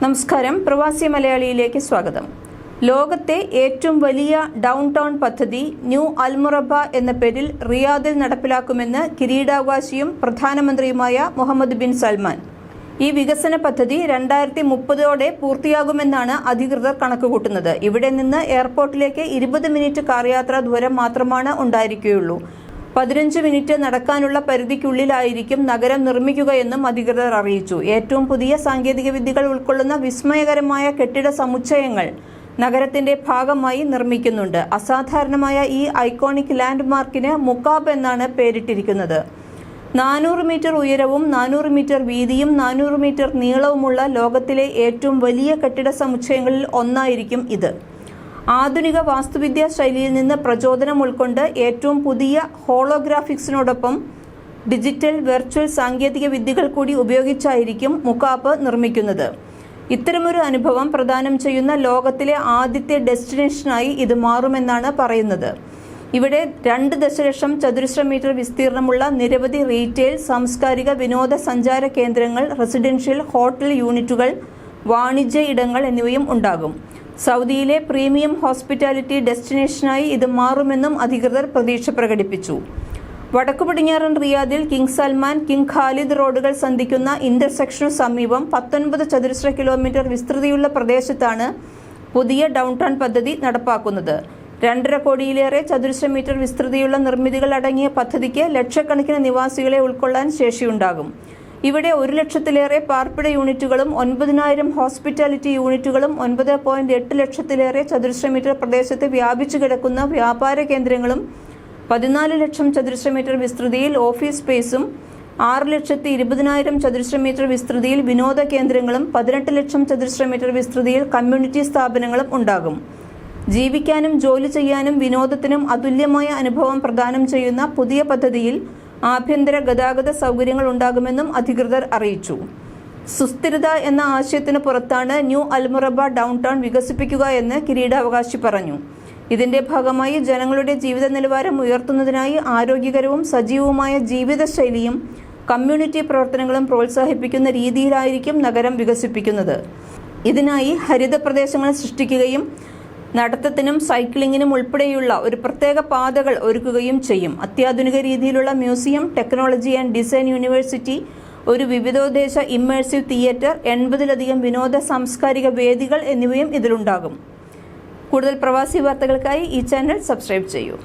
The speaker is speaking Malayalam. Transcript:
നമസ്കാരം. പ്രവാസി മലയാളിയിലേക്ക് സ്വാഗതം. ലോകത്തെ ഏറ്റവും വലിയ ഡൗൺ ടൗൺ പദ്ധതി ന്യൂ അൽമുറബ എന്ന പേരിൽ റിയാദിൽ നടപ്പിലാക്കുമെന്ന് കിരീടാവകാശിയും പ്രധാനമന്ത്രിയുമായ മുഹമ്മദ് ബിൻ സൽമാൻ. ഈ വികസന പദ്ധതി രണ്ടായിരത്തി മുപ്പതോടെ പൂർത്തിയാകുമെന്നാണ് അധികൃതർ കണക്കുകൂട്ടുന്നത്. ഇവിടെ നിന്ന് എയർപോർട്ടിലേക്ക് ഇരുപത് മിനിറ്റ് കാർ യാത്രാ ദൂരം മാത്രമാണ് ഉണ്ടായിരിക്കുകയുള്ളൂ. പതിനഞ്ച് മിനിറ്റ് നടക്കാനുള്ള പരിധിക്കുള്ളിലായിരിക്കും നഗരം നിർമ്മിക്കുകയെന്നും അധികൃതർ അറിയിച്ചു. ഏറ്റവും പുതിയ സാങ്കേതിക വിദ്യകൾ ഉൾക്കൊള്ളുന്ന വിസ്മയകരമായ കെട്ടിട സമുച്ചയങ്ങൾ നഗരത്തിന്റെ ഭാഗമായി നിർമ്മിക്കുന്നുണ്ട്. അസാധാരണമായ ഈ ഐക്കോണിക് ലാൻഡ് മാർക്കിന് മുക്കാബ് എന്നാണ് പേരിട്ടിരിക്കുന്നത്. നാനൂറ് മീറ്റർ ഉയരവും നാനൂറ് മീറ്റർ വീതിയും നാനൂറ് മീറ്റർ നീളവുമുള്ള ലോകത്തിലെ ഏറ്റവും വലിയ കെട്ടിട സമുച്ചയങ്ങളിൽ ഒന്നായിരിക്കും ഇത്. ആധുനിക വാസ്തുവിദ്യാ ശൈലിയിൽ നിന്ന് പ്രചോദനം ഉൾക്കൊണ്ട് ഏറ്റവും പുതിയ ഹോളോഗ്രാഫിക്സിനോടൊപ്പം ഡിജിറ്റൽ വെർച്വൽ സാങ്കേതിക വിദ്യകൾ കൂടി ഉപയോഗിച്ചായിരിക്കും മുക്കാപ്പ് നിർമ്മിക്കുന്നത്. ഇത്തരമൊരു അനുഭവം പ്രദാനം ചെയ്യുന്ന ലോകത്തിലെ ആദ്യത്തെ ഡെസ്റ്റിനേഷനായി ഇത് മാറുമെന്നാണ് പറയുന്നത്. ഇവിടെ രണ്ട് ദശലക്ഷം ചതുരശ്ര മീറ്റർ വിസ്തീർണമുള്ള നിരവധി റീറ്റെയിൽ സാംസ്കാരിക വിനോദ സഞ്ചാര കേന്ദ്രങ്ങൾ റെസിഡൻഷ്യൽ ഹോട്ടൽ യൂണിറ്റുകൾ വാണിജ്യ ഇടങ്ങൾ എന്നിവയും ഉണ്ടാകും. സൗദിയിലെ പ്രീമിയം ഹോസ്പിറ്റാലിറ്റി ഡെസ്റ്റിനേഷനായി ഇത് മാറുമെന്നും അധികൃതർ പ്രതീക്ഷ പ്രകടിപ്പിച്ചു. വടക്കു പടിഞ്ഞാറൻ റിയാദിൽ കിങ് സൽമാൻ കിങ് ഖാലിദ് റോഡുകൾ സന്ധിക്കുന്ന ഇന്റർസെക്ഷനു സമീപം പത്തൊൻപത് ചതുരശ്ര കിലോമീറ്റർ വിസ്തൃതിയുള്ള പ്രദേശത്താണ് പുതിയ ഡൗൺ ടൗൺ പദ്ധതി നടപ്പാക്കുന്നത്. രണ്ടര കോടിയിലേറെ ചതുരശ്ര മീറ്റർ വിസ്തൃതിയുള്ള നിർമ്മിതികൾ അടങ്ങിയ പദ്ധതിക്ക് ലക്ഷക്കണക്കിന് നിവാസികളെ ഉൾക്കൊള്ളാൻ ശേഷിയുണ്ടാകും. ഇവിടെ ഒരു ലക്ഷത്തിലേറെ പാർപ്പിട യൂണിറ്റുകളും ഒൻപതിനായിരം ഹോസ്പിറ്റാലിറ്റി യൂണിറ്റുകളും ഒൻപത് പോയിന്റ് എട്ട് ലക്ഷത്തിലേറെ ചതുരശ്ര മീറ്റർ പ്രദേശത്ത് വ്യാപിച്ചു കിടക്കുന്ന വ്യാപാര കേന്ദ്രങ്ങളും പതിനാല് ലക്ഷം ചതുരശ്ര മീറ്റർ വിസ്തൃതിയിൽ ഓഫീസ് സ്പേസും ആറ് ലക്ഷത്തി ഇരുപതിനായിരം ചതുരശ്ര മീറ്റർ വിസ്തൃതിയിൽ വിനോദ കേന്ദ്രങ്ങളും പതിനെട്ട് ലക്ഷം ചതുരശ്ര മീറ്റർ വിസ്തൃതിയിൽ കമ്മ്യൂണിറ്റി സ്ഥാപനങ്ങളും ഉണ്ടാകും. ജീവിക്കാനും ജോലി ചെയ്യാനും വിനോദത്തിനും അതുല്യമായ അനുഭവം പ്രദാനം ചെയ്യുന്ന പുതിയ പദ്ധതിയിൽ ആഭ്യന്തര ഗതാഗത സൗകര്യങ്ങൾ ഉണ്ടാകുമെന്നും അധികൃതർ അറിയിച്ചു. സുസ്ഥിരത എന്ന ആശയത്തിന് പുറത്താണ് ന്യൂ അൽമുറബ ഡൗൺ ടൗൺ വികസിപ്പിക്കുക എന്ന് കിരീടാവകാശി പറഞ്ഞു. ഇതിന്റെ ഭാഗമായി ജനങ്ങളുടെ ജീവിത നിലവാരം ഉയർത്തുന്നതിനായി ആരോഗ്യകരവും സജീവവുമായ ജീവിതശൈലിയും കമ്മ്യൂണിറ്റി പ്രവർത്തനങ്ങളും പ്രോത്സാഹിപ്പിക്കുന്ന രീതിയിലായിരിക്കും നഗരം വികസിപ്പിക്കുന്നത്. ഇതിനായി ഹരിത പ്രദേശങ്ങൾ സൃഷ്ടിക്കുകയും നടത്തത്തിനും സൈക്ലിങ്ങിനും ഉൾപ്പെടെയുള്ള ഒരു പ്രത്യേക പാതകൾ ഒരുക്കുകയും ചെയ്യും. അത്യാധുനിക രീതിയിലുള്ള museum technology and design university ഒരു വിവിധോദ്ദേശ ഇമ്മേഴ്സീവ് തിയേറ്റർ എൺപതിലധികം വിനോദ സാംസ്കാരിക വേദികൾ എന്നിവയും ഇതിലുണ്ടാകും. കൂടുതൽ പ്രവാസി വാർത്തകൾക്കായി ഈ ചാനൽ സബ്സ്ക്രൈബ് ചെയ്യൂ.